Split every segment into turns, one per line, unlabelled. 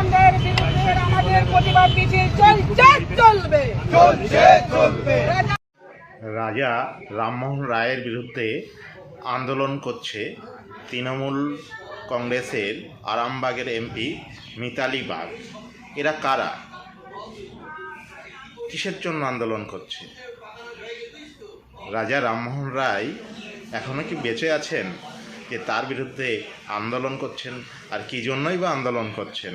বিরুদ্ধে আমাদের প্রতিবাদ মিছিল চলছে চলবে।
চলছে চলবে।
রাজা রামমোহন রায়ের বিরুদ্ধে আন্দোলন করছে তৃণমূল কংগ্রেসের আরামবাগের এমপি মিতালি বাগ। এরা কারা? কিসের জন্য আন্দোলন করছে? রাজা রামমোহন রায় এখনও কি বেঁচে আছেন? যে তার বিরুদ্ধে আন্দোলন করছেন আর কি জন্যই বা আন্দোলন করছেন?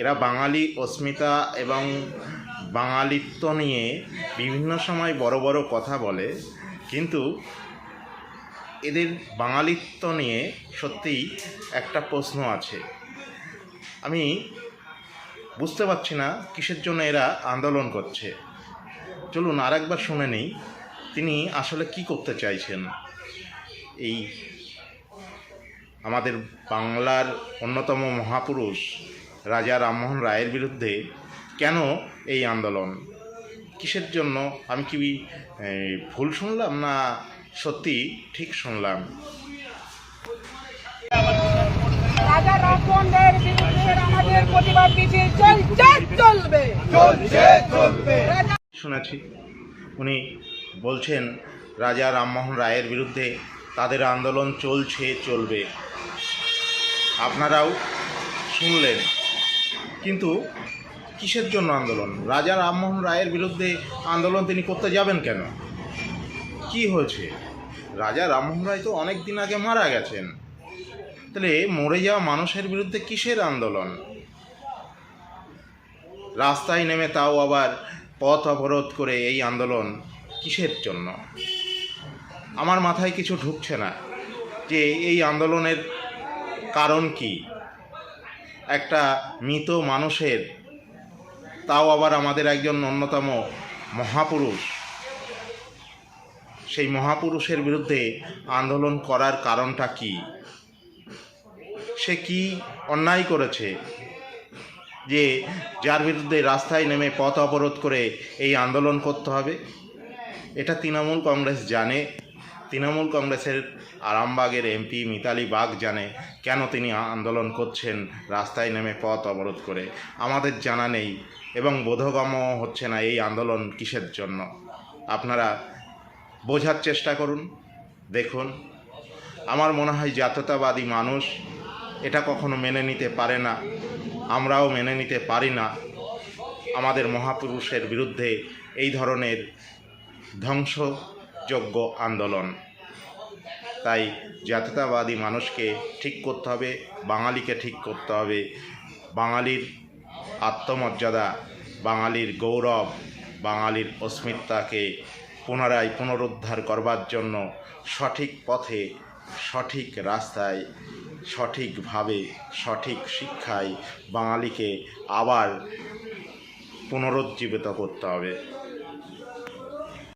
এরা বাঙালি, অস্মিতা এবং বাঙালিত্ব নিয়ে বিভিন্ন সময় বড় বড় কথা বলে, কিন্তু এদের বাঙালিত্ব নিয়ে সত্যিই একটা প্রশ্ন আছে। আমি বুঝতে পারছি না কিসের জন্য এরা আন্দোলন করছে। চলুন আরেকবার শুনে নিই, তিনি আসলে কি করতে চাইছেন? এই আমাদের বাংলার অন্যতম মহাপুরুষ রাজা রামমোহন রায়ের বিরুদ্ধে কেন এই আন্দোলন? কিসের জন্য? আমি কি ভুল শুনলাম না সত্যি ঠিক শুনলাম?
রাজা রামমোহনদের বিরুদ্ধে আমাদের প্রতিবাদ মিছিল চলছে চলবে।
চলছে চলবে।
শুনেছি। উনি বলছেন রাজা রামমোহন রায়ের বিরুদ্ধে তাদের আন্দোলন চলছে, চলবে। আপনারাও শুনলেন। কিন্তু কিসের জন্য আন্দোলন? রাজা রামমোহন রায়ের বিরুদ্ধে আন্দোলন তিনি করতে যাবেন কেন? কি হয়েছে? রাজা রামমোহন রায় তো অনেক দিন আগে মারা গেছেন। তাহলে মরে যাওয়া মানুষের বিরুদ্ধে কিসের আন্দোলন? রাস্তায় নেমে তাও আবার পথ অবরোধ করে এই আন্দোলন কিসের জন্য? আমার মাথায় কিছু ঢুকছে না যে এই আন্দোলনের কারণ কি? একটা মৃত মানুষের, তাও আবার আমাদের একজন অন্যতম মহাপুরুষ, সেই মহাপুরুষের বিরুদ্ধে আন্দোলন করার কারণটা কি? সে কি অন্যায় করেছে? যে যার বিরুদ্ধে রাস্তায় নেমে পথ অবরোধ করে এই আন্দোলন করতে হবে? এটা তৃণমূল কংগ্রেস জানে। তৃণমূল কংগ্রেসের আরামবাগের এমপি মিতালি বাগ জানে কেন তিনি আন্দোলন করছেন, রাস্তায় নেমে পথ অবরোধ করে। আমাদের জানা নেই এবং বোধগম্য হচ্ছে না এই আন্দোলন কিসের জন্য। আপনারা বোঝার চেষ্টা করুন, দেখুন। আমার মনে হয় জাতীয়তাবাদী মানুষ এটা কখনো মেনে নিতে পারে না। আমরাও মেনে নিতে পারি না। আমাদের মহাপুরুষের বিরুদ্ধে এই ধরনের ধ্বংসযোগ্য আন্দোলন। তাই জাতীয়তাবাদী মানুষকে ঠিক করতে হবে, বাঙালিকে ঠিক করতে হবে। বাঙালির আত্মমর্যাদা, বাঙালির গৌরব, বাঙালির অস্মিতাকে পুনরায় পুনরুদ্ধার করবার জন্য সঠিক পথে, সঠিক রাস্তায়, সঠিকভাবে, সঠিক শিক্ষায় বাঙালিকে আবার পুনরুজ্জীবিত করতে হবে।